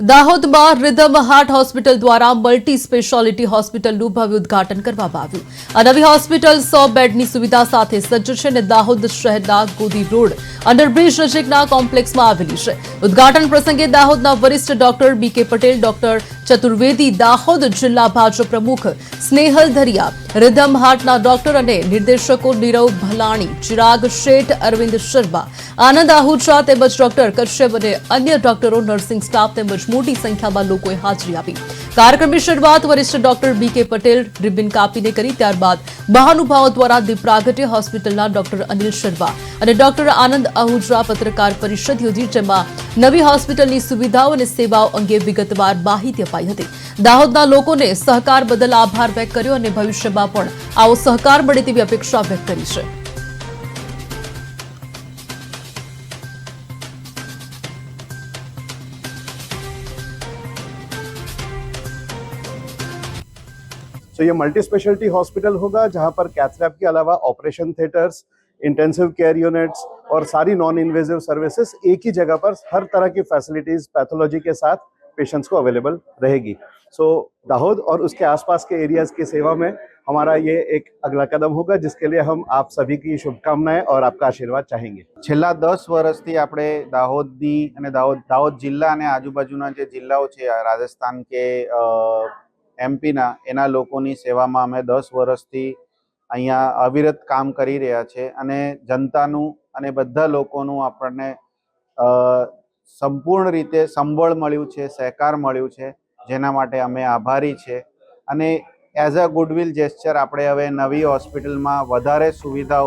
દાહોદમાં rhythm heart hospital દ્વારા multi speciality હોસ્પિટલનું ભવ્ય ઉદઘાટન કરવામાં આવ્યું. આ નવી હોસ્પિટલ સો બેડની સુવિધા સાથે સજ્જ છે અને દાહોદ શહેરના ગોદી રોડ, અંડરબ્રિજ નજીકના કોમ્પ્લેક્સમાં આવેલી છે. ઉદઘાટન પ્રસંગે દાહોદના વરિષ્ઠ ડોક્ટર બી કે પટેલ, ડોક્ટર ચતુર્વેદી દાહોદ જિલ્લા ભાજપ પ્રમુખ સ્નેહલ ધરિયા, રિધમ હાર્ટના ડોક્ટર અને નિર્દેશકો નીરવ ભલાણી, ચિરાગ શેઠ, અરવિંદ શર્મા, આનંદ આહુજા તેમજ ડોક્ટર કશ્યપ અને અન્ય ડોક્ટરો, નર્સિંગ સ્ટાફ તેમજ મોટી સંખ્યામાં લોકોએ હાજરી આપી. કાર્યક્રમની શરૂઆત વરિષ્ઠ ડોક્ટર બી કે પટેલ રિબિન કાપીને કરી, ત્યારબાદ મહાનુભાવો દ્વારા દીપ હોસ્પિટલના ડોક્ટર અનિલ શર્મા અને ડોક્ટર આનંદ આહુજા પત્રકાર પરિષદ યોજી, જેમાં નવી હોસ્પિટલની સુવિધાઓ અને સેવાઓ અંગે વિગતવાર માહિતી અપાઈ હતી. દાહોદના લોકોને સહકાર બદલ આભાર વ્યક્ત કર્યો અને ભવિષ્યમાં પણ આવો સહકાર મળે તેવી અપેક્ષા વ્યક્ત કરી છે. सो ये मल्टी स्पेशलिटी हॉस्पिटल होगा जहाँ पर कैथलैब के अलावा operation theatres intensive care units और सारी नॉन इन्वेजिव सर्विसेज एक ही जगह पर हर तरह की फैसिलिटीज पैथोलॉजी के साथ पेशेंट्स को अवेलेबल रहेगी सो दाहोद और उसके आसपास के एरियाज की सेवा में हमारा ये एक अगला कदम होगा जिसके लिए हम आप सभी की शुभकामनाएं और आपका आशीर्वाद चाहेंगे છેલ્લા દસ વર્ષથી આપણે દાહોદની અને દાહોદ દાહોદ જિલ્લા અને આજુબાજુના જે જિલ્લાઓ છે આ રાજસ્થાન કે એમપીના એના લોકોની સેવામાં અમે દસ વર્ષથી અહીંયા અવિરત કામ કરી રહ્યા છે અને જનતાનું અને બધા લોકોનું આપણને સંપૂર્ણ રીતે સંબળ મળ્યું છે, સહકાર મળ્યું છે, જેના માટે અમે આભારી છે. અને એઝ અ ગુડવિલ જેસ્ચર આપણે હવે નવી હોસ્પિટલમાં વધારે સુવિધાઓ